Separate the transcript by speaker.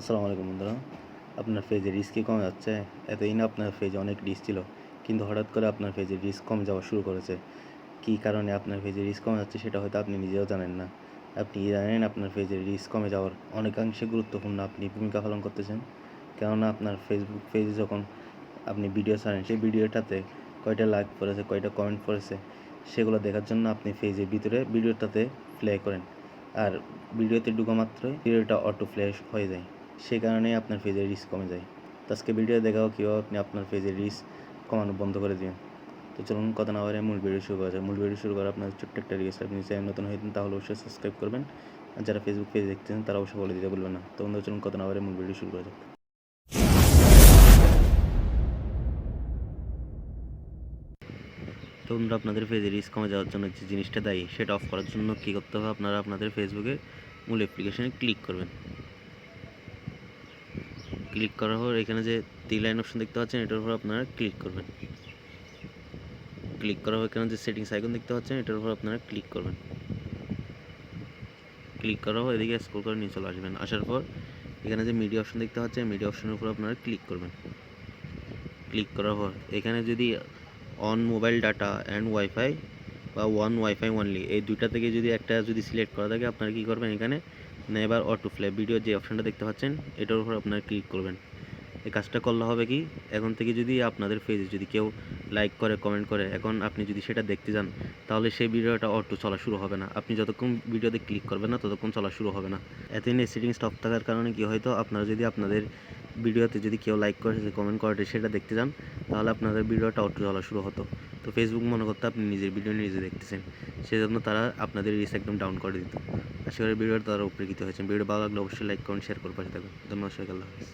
Speaker 1: আসসালামু আলাইকুম বন্ধুরা। আপনার পেজের রিস্ক কমে যাচ্ছে? এতদিন আপনার ফেজে অনেক রিস্ক ছিল, কিন্তু হঠাৎ করে আপনার পেজের রিস্ক কমে যাওয়া শুরু করেছে। কী কারণে আপনার পেজের রিস্ক কমে যাচ্ছে সেটা হয়তো আপনি নিজেও জানেন না। আপনি জানেন আপনার পেজের রিস্ক কমে যাওয়ার অনেকাংশে গুরুত্বপূর্ণ আপনি ভূমিকা পালন করতেছেন? কেননা আপনার ফেসবুক পেজে যখন আপনি ভিডিও ছাড়েন, সেই ভিডিওটাতে কয়টা লাইক পড়েছে, কয়টা কমেন্ট পড়েছে, সেগুলো দেখার জন্য আপনি পেজের ভিতরে ভিডিওটাতে প্লে করেন। আর ভিডিওতে ঢুকা মাত্রই ভিডিওটা অটো ফ্ল্যাশ হয়ে যায়। সেই কারণেই আপনার পেজের রিস্ক কমে যায়। তো আজকে ভিডিও দেখাও কীভাবে আপনি আপনার পেজের রিস্ক কমানো বন্ধ করে দিবেন। তো চলুন কথা না বলে মূল ভিডিও শুরু করা যায় মূল ভিডিও শুরু করা আপনার ছোট্ট একটা রিকোয়েস্ট আপনি চ্যানেল নতুন হয়েছেন তাহলে অবশ্যই সাবস্ক্রাইব করবেন। আর যারা ফেসবুক পেজ দেখতেছেন, তারা অবশ্যই বলে দিতে বলবেন না। তো বন্ধু চলুন কথা না বলে মূল ভিডিও শুরু করা যাক। তো বন্ধুরা, আপনাদের পেজে রিস্ক কমে যাওয়ার জন্য যে জিনিসটা দায়ী, সেটা অফ করার জন্য কী করতে হবে? আপনারা আপনাদের ফেসবুকে মূল অ্যাপ্লিকেশনে ক্লিক করবেন। ক্লিক করার পর এখানে যে তিন লাইন অপশন দেখতে পাচ্ছেন, এটার উপর আপনারা ক্লিক করবেন। ক্লিক করার পর এখানে যে সেটিংস আইকন দেখতে পাচ্ছেন, এটার উপর আপনারা ক্লিক করবেন। ক্লিক করার পর এদিকে স্ক্রল করে নিয়ে চলে আসবেন। আসার পর এখানে যে মিডিয়া অপশন দেখতে পাচ্ছেন মিডিয়া অপশনের উপর আপনারা ক্লিক করবেন। ক্লিক করার পর এখানে যদি on mobile data and wifi বা ওয়ান ওয়াইফাই ওনলি এই দুইটা থেকে যদি একটা যদি সিলেক্ট করা থাকে, আপনারা কী করবেন এখানে? নেবার অটো প্লে ভিডিও যে অপশানটা দেখতে পাচ্ছেন, এটার উপর আপনারা ক্লিক করবেন। এই কাজটা করলে হবে কি? এখন থেকে যদি আপনাদের পেজে যদি কেউ লাইক করে কমেন্ট করে, এখন আপনি যদি সেটা দেখতে যান, তাহলে সেই ভিডিওটা অটো চলা শুরু হবে না। আপনি যতক্ষণ ভিডিওতে ক্লিক করবেন না, ততক্ষণ চলা শুরু হবে না। এতদিন এই সেটিংস স্টপ থাকার কারণে কি হয়তো আপনারা যদি আপনাদের ভিডিওতে যদি কেউ লাইক করে কমেন্ট করে সেটা দেখতে যান তাহলে আপনাদের ভিডিওটা অটো চলা শুরু হতো। তো ফেসবুক মনে করতে আপনি নিজের ভিডিও নিজে দেখতেছেন। সেজন্য তারা আপনাদের রিস একদম ডাউন করে দিত। আশা করি ভিডিওটা তারা উপকৃত হয়েছেন। ভিডিও ভালো লাগলে অবশ্যই লাইক করুন শেয়ার করে পাশে থাকুন ধন্যবাদ সবাইকে, আল্লাহ হাফিজ।